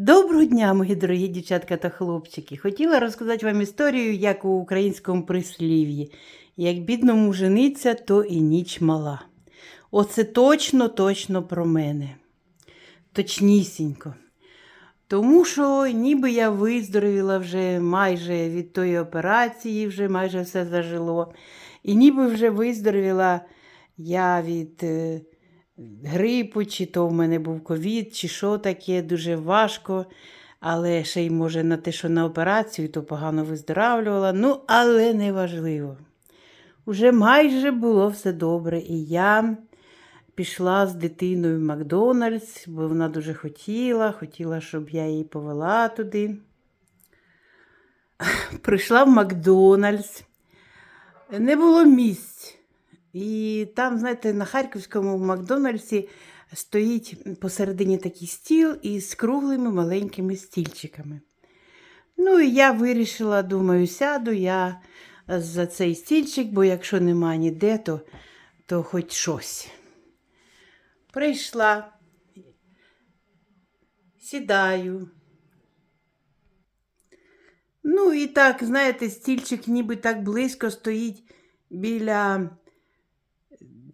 Доброго дня, мої дорогі дівчатка та хлопчики. Хотіла розказати вам історію, як у українському прислів'ї. Як бідному жениться, то і ніч мала. Оце точно, точно про мене. Точнісінько. Тому що ніби я виздоровіла вже майже від тої операції, вже майже все зажило. І ніби вже виздоровіла я від е, грипу, чи то в мене був ковід, чи що таке, дуже важко. Але ще й може на те, що на операцію, то погано виздоравлювала. Ну, але не важливо. Уже майже було все добре. І я пішла з дитиною в Макдональдс, бо вона дуже хотіла, хотіла, щоб я її повела туди. Прийшла в Макдональдс, не було місць. І там, знаєте, на Харківському Макдональдсі стоїть посередині такий стіл із круглими маленькими стільчиками. Ну, і я вирішила, думаю, сяду я за цей стільчик, бо якщо нема ніде, то, то хоч щось. Прийшла, сідаю. Ну, і так, знаєте, стільчик ніби так близько стоїть біля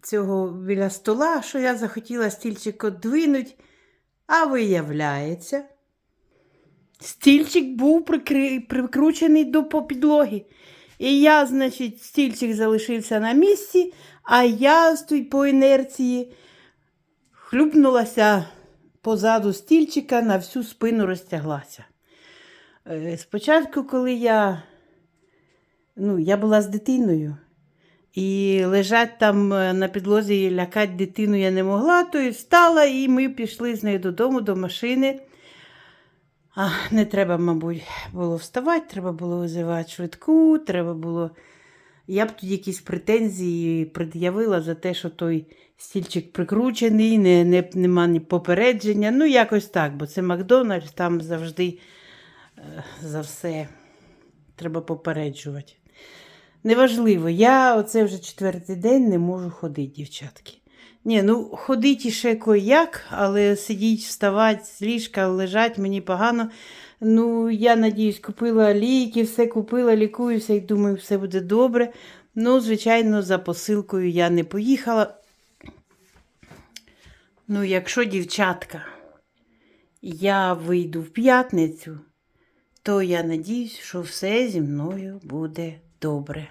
цього біля стола, що я захотіла стільчик одвинуть, а виявляється, стільчик був прикри... прикручений до підлоги. І я, значить, стільчик залишився на місці, а я по інерції хлюпнулася позаду стільчика, на всю спину розтяглася. Е, Спочатку, коли я, ну, я була з дитиною, і лежать там е, на підлозі і лякати дитину я не могла, то і встала, і ми пішли з нею додому, до машини. А, не треба, мабуть, було вставати, треба було визивати швидку, треба було. Я б тоді якісь претензії пред'явила за те, що той стільчик прикручений, не, не, нема ні попередження. Ну, якось так, бо це Макдональдс, там завжди е, за все треба попереджувати. Неважливо, я оце вже четвертий день не можу ходити, дівчатки. Ні, ну ходить іще як, але сидіть, вставати з ліжка, лежать мені погано. Ну, я надіюсь, купила ліки, все купила, лікуюся і думаю, все буде добре. Ну, звичайно, за посилкою я не поїхала. Ну, якщо, дівчатка, я вийду в п'ятницю, то я надіюсь, що все зі мною буде добре.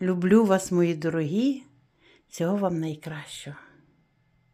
Люблю вас, мої дорогі, всього вам найкращого.